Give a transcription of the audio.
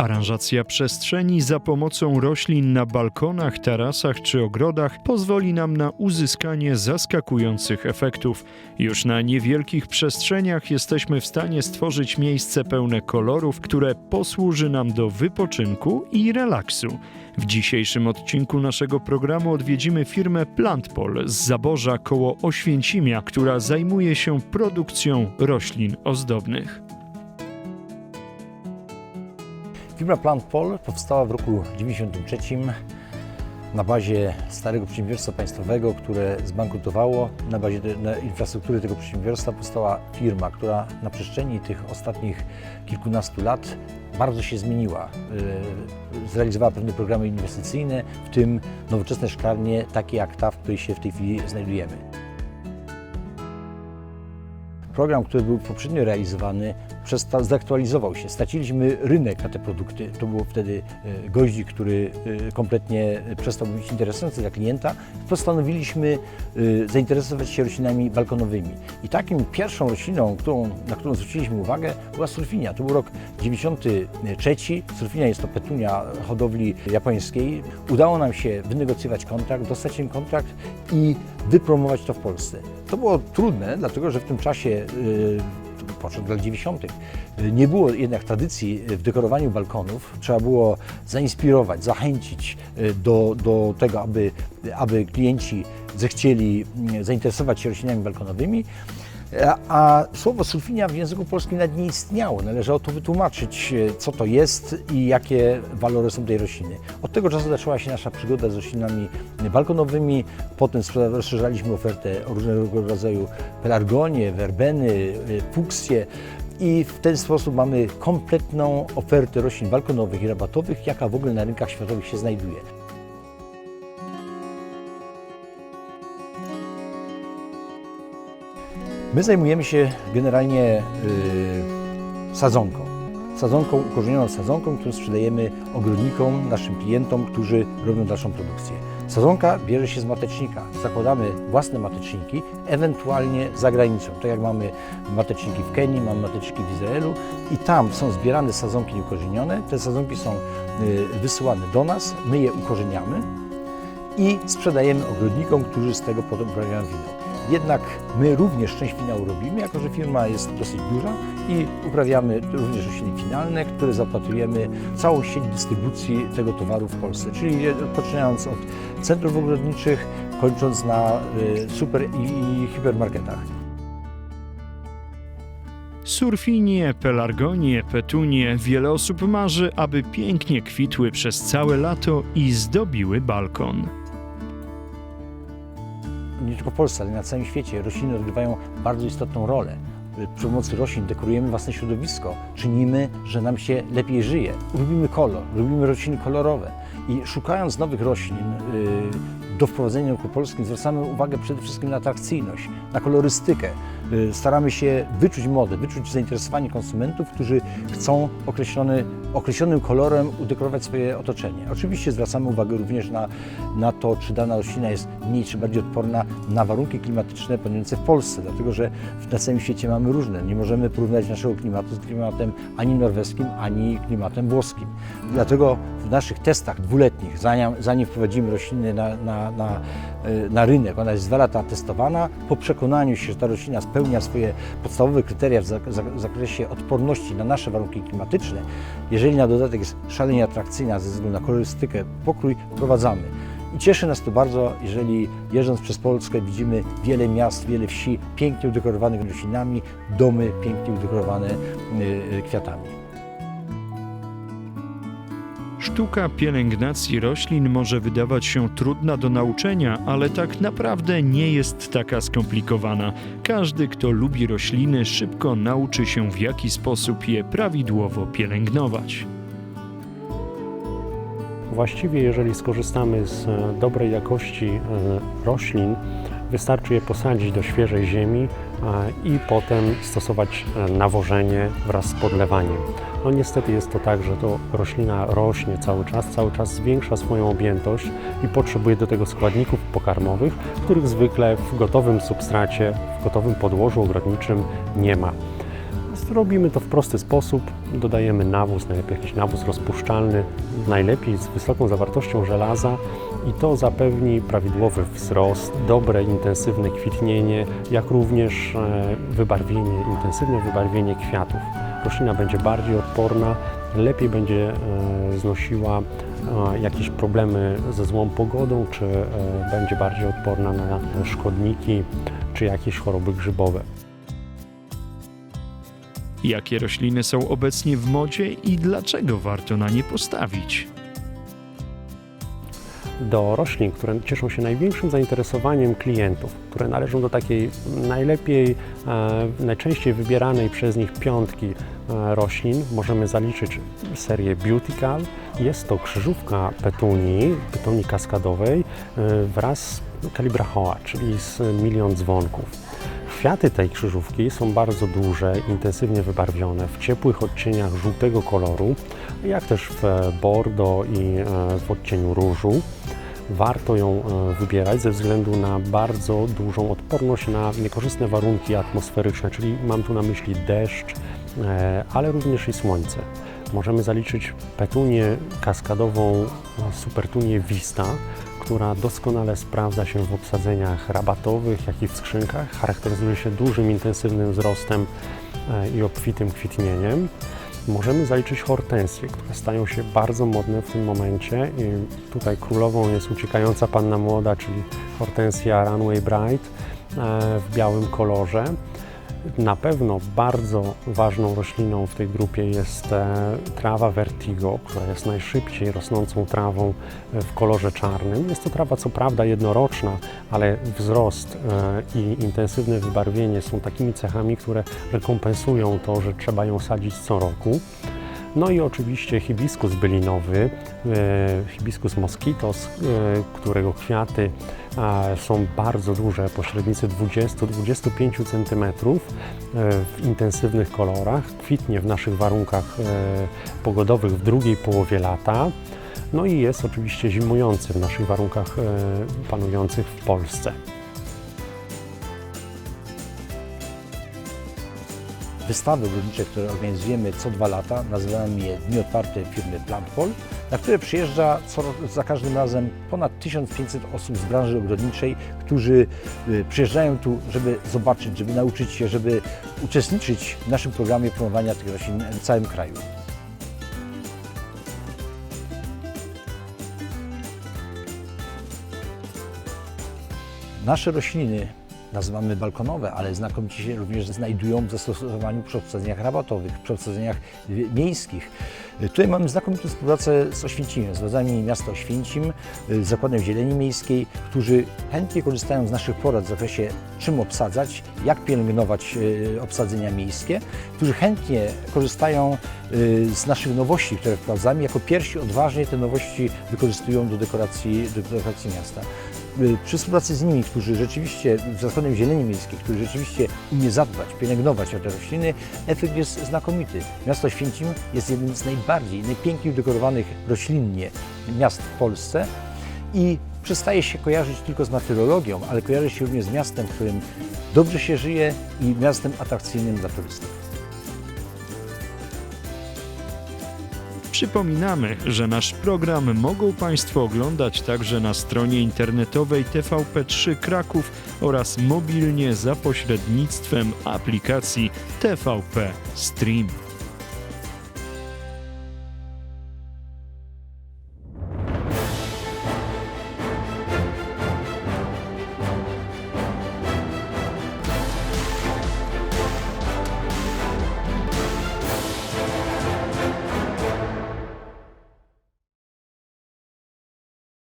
Aranżacja przestrzeni za pomocą roślin na balkonach, tarasach czy ogrodach pozwoli nam na uzyskanie zaskakujących efektów. Już na niewielkich przestrzeniach jesteśmy w stanie stworzyć miejsce pełne kolorów, które posłuży nam do wypoczynku i relaksu. W dzisiejszym odcinku naszego programu odwiedzimy firmę Plantpol z Zaborza koło Oświęcimia, która zajmuje się produkcją roślin ozdobnych. Firma Plant Pol powstała w roku 1993 na bazie starego przedsiębiorstwa państwowego, które zbankrutowało. Na bazie na infrastruktury tego przedsiębiorstwa powstała firma, która na przestrzeni tych ostatnich kilkunastu lat bardzo się zmieniła. Yy, Zrealizowała pewne programy inwestycyjne, w tym nowoczesne szklarnie, takie jak ta, w której się w tej chwili znajdujemy. Program, który był poprzednio realizowany, zaktualizował się. Straciliśmy rynek na te produkty. To było wtedy e, goździk, który e, kompletnie przestał być interesujący dla klienta. Postanowiliśmy e, zainteresować się roślinami balkonowymi. I takim pierwszą rośliną, którą, na którą zwróciliśmy uwagę, była surfinia. To był rok 93. Surfinia jest to petunia hodowli japońskiej. Udało nam się wynegocjować kontrakt, dostać ten kontrakt i wypromować to w Polsce. To było trudne, dlatego że w tym czasie yy, początek lat 90. yy, Nie było jednak tradycji w dekorowaniu balkonów. Trzeba było zainspirować, zachęcić do, do tego, aby, aby klienci zechcieli zainteresować się roślinami balkonowymi. A, słowo sulfinia w języku polskim nawet nie istniało. Należało to wytłumaczyć, e, co to jest i jakie walory są tej rośliny. Od tego czasu zaczęła się nasza przygoda z roślinami balkonowymi. Potem rozszerzaliśmy ofertę o różnego rodzaju pelargonie, werbeny, e, fuksje. I w ten sposób mamy kompletną ofertę roślin balkonowych i rabatowych, jaka w ogóle na rynkach światowych się znajduje. My zajmujemy się generalnie y, sadzonką. Sadzonką, ukorzenioną sadzonką, którą sprzedajemy ogrodnikom, naszym klientom, którzy robią dalszą produkcję. Sadzonka bierze się z matecznika. Zakładamy własne mateczniki, ewentualnie za granicą. Tak jak mamy mateczniki w Kenii, mamy mateczniki w Izraelu i tam są zbierane sadzonki nieukorzenione. Te sadzonki są y, wysyłane do nas, my je ukorzeniamy i sprzedajemy ogrodnikom, którzy z tego potem uprawiają wino. Jednak my również część finału robimy, jako że firma jest dosyć duża i uprawiamy również rośliny finalne, które zapatrujemy całą sieć dystrybucji tego towaru w Polsce, czyli poczynając od centrów ogrodniczych, kończąc na y, super i hipermarketach. Surfinie, pelargonie, petunie, wiele osób marzy, aby pięknie kwitły przez całe lato i zdobiły balkon. Nie tylko w Polsce, ale na całym świecie rośliny odgrywają bardzo istotną rolę. Przy pomocy roślin dekorujemy własne środowisko, czynimy, że nam się lepiej żyje. Lubimy kolor, lubimy rośliny kolorowe i szukając nowych roślin yy, do wprowadzenia na rynku polskim zwracamy uwagę przede wszystkim na atrakcyjność, na kolorystykę. Yy, Staramy się wyczuć modę, wyczuć zainteresowanie konsumentów, którzy chcą określony, określonym kolorem udekorować swoje otoczenie. Oczywiście zwracamy uwagę również na, na to, czy dana roślina jest mniej czy bardziej odporna na warunki klimatyczne panujące w Polsce, dlatego że na całym świecie mamy różne. Nie możemy porównać naszego klimatu z klimatem ani norweskim, ani klimatem włoskim. Dlatego w naszych testach dwuletnich, zanim, zanim wprowadzimy rośliny na, na, na, na rynek, ona jest dwa lata testowana, po przekonaniu się, że ta roślina spełnia swoje podstawowe kryteria w zakresie odporności na nasze warunki klimatyczne, jeżeli na dodatek jest szalenie atrakcyjna ze względu na kolorystykę, pokrój, wprowadzamy. I cieszy nas to bardzo, jeżeli jeżdżąc przez Polskę widzimy wiele miast, wiele wsi pięknie udekorowanych roślinami, domy pięknie udekorowane y, y, kwiatami. Sztuka pielęgnacji roślin może wydawać się trudna do nauczenia, ale tak naprawdę nie jest taka skomplikowana. Każdy, kto lubi rośliny, szybko nauczy się, w jaki sposób je prawidłowo pielęgnować. Właściwie, jeżeli skorzystamy z e, dobrej jakości e, roślin, wystarczy je posadzić do świeżej ziemi i potem stosować e, nawożenie wraz z podlewaniem. No niestety jest to tak, że to roślina rośnie cały czas, cały czas zwiększa swoją objętość i potrzebuje do tego składników pokarmowych, których zwykle w gotowym substracie, w gotowym podłożu ogrodniczym nie ma. Robimy to w prosty sposób. Dodajemy nawóz, najlepiej jakiś nawóz rozpuszczalny, najlepiej z wysoką zawartością żelaza i to zapewni prawidłowy wzrost, dobre, intensywne kwitnienie, jak również e, wybarwienie, intensywne wybarwienie kwiatów. Roślina będzie bardziej odporna, lepiej będzie e, znosiła e, jakieś problemy ze złą pogodą, czy będzie bardziej odporna na szkodniki, czy jakieś choroby grzybowe. Jakie rośliny są obecnie w modzie i dlaczego warto na nie postawić? Do roślin, które cieszą się największym zainteresowaniem klientów, które należą do takiej najlepiej, e, najczęściej wybieranej przez nich piątki e, roślin, możemy zaliczyć serię Beautical. Jest to krzyżówka petunii, petunii kaskadowej e, wraz z Calibrachoa, czyli z milion dzwonków. Kwiaty tej krzyżówki są bardzo duże, intensywnie wybarwione, w ciepłych odcieniach żółtego koloru, jak też w bordo i w odcieniu różu. Warto ją e, wybierać ze względu na bardzo dużą odporność na niekorzystne warunki atmosferyczne, czyli mam tu na myśli deszcz, e, ale również i słońce. Możemy zaliczyć petunię kaskadową e, Supertunię Vista, która doskonale sprawdza się w obsadzeniach rabatowych, jak i w skrzynkach. Charakteryzuje się dużym, intensywnym wzrostem i obfitym kwitnieniem. Możemy zaliczyć hortensje, które stają się bardzo modne w tym momencie. I tutaj królową jest uciekająca panna młoda, czyli hortensja Runway Bright e, w białym kolorze. Na pewno bardzo ważną rośliną w tej grupie jest e, trawa Vertigo, która jest najszybciej rosnącą trawą e, w kolorze czarnym. Jest to trawa co prawda jednoroczna, ale wzrost e, i intensywne wybarwienie są takimi cechami, które rekompensują to, że trzeba ją sadzić co roku. No i oczywiście hibiskus bylinowy, hibiskus mosquitos, e, którego kwiaty są bardzo duże, po średnicy 20-25 cm w intensywnych kolorach. Kwitnie w naszych warunkach e, pogodowych w drugiej połowie lata. No i jest oczywiście zimujący w naszych warunkach e, panujących w Polsce. Wystawy ogrodnicze, które organizujemy co dwa lata, nazywamy je Dni Otwarte firmy Plantpol, na które przyjeżdża co, za każdym razem ponad 1500 osób z branży ogrodniczej, którzy y, przyjeżdżają tu, żeby zobaczyć, żeby nauczyć się, żeby uczestniczyć w naszym programie promowania tych roślin w całym kraju. Nasze rośliny nazywamy balkonowe, ale znakomicie się również znajdują w zastosowaniu przy obsadzeniach rabatowych, przy obsadzeniach miejskich. Tutaj mamy znakomitą współpracę z Oświęcimiem, z władzami miasta Oświęcim, z Zakładem Zieleni Miejskiej, którzy chętnie korzystają z naszych porad w zakresie czym obsadzać, jak pielęgnować y, obsadzenia miejskie, którzy chętnie korzystają y, z naszych nowości, które wprowadzamy, jako pierwsi odważnie te nowości wykorzystują do dekoracji, do dekoracji miasta przy współpracy z nimi, którzy rzeczywiście, z Zakładem Zieleni Miejskiej, który rzeczywiście umie zadbać, pielęgnować te rośliny, efekt jest znakomity. Miasto Święcim jest jednym z najbardziej, najpiękniej udekorowanych roślinnie miast w Polsce i przestaje się kojarzyć tylko z martyrologią, ale kojarzy się również z miastem, w którym dobrze się żyje i miastem atrakcyjnym dla turystów. Przypominamy, że nasz program mogą Państwo oglądać także na stronie internetowej TVP3 Kraków oraz mobilnie za pośrednictwem aplikacji TVP Stream.